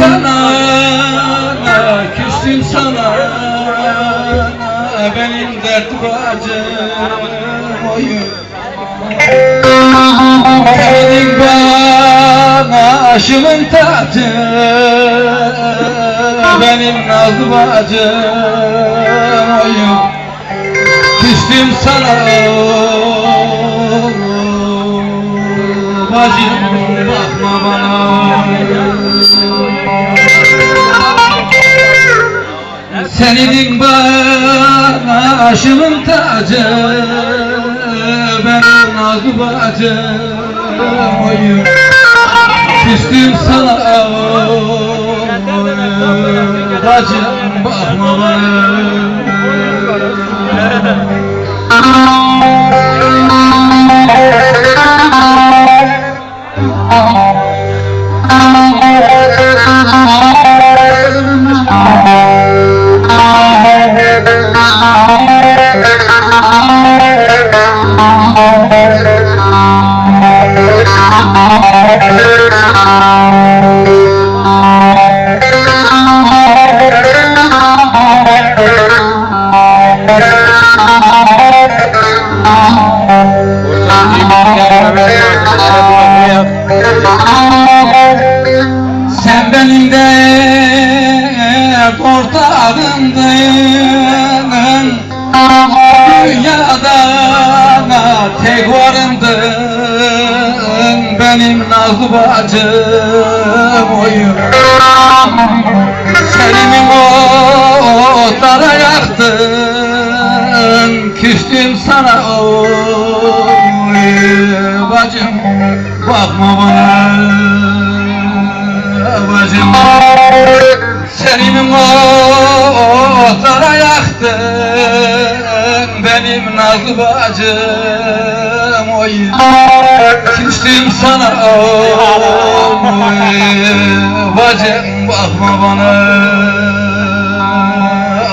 Sana, küstüm sana. Benim dert bacım oyun. Sevdin bana aşımın tacı Benim nazlı bacım oyun. Küstüm sana Bacım bakma bana. Senin bana aşımın tacı Benim nazlı bacım Küstüm sana Bacım bakma bana Sen benim de ortağımdın. Dünyada tek varımdın Benim nazlı bacım oyun Senin otlara yaktın Küstüm sana oy bacım Bakma bana bacım. Senin otlara yaktın Benim nazlı bacım oy bakma bana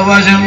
Bacım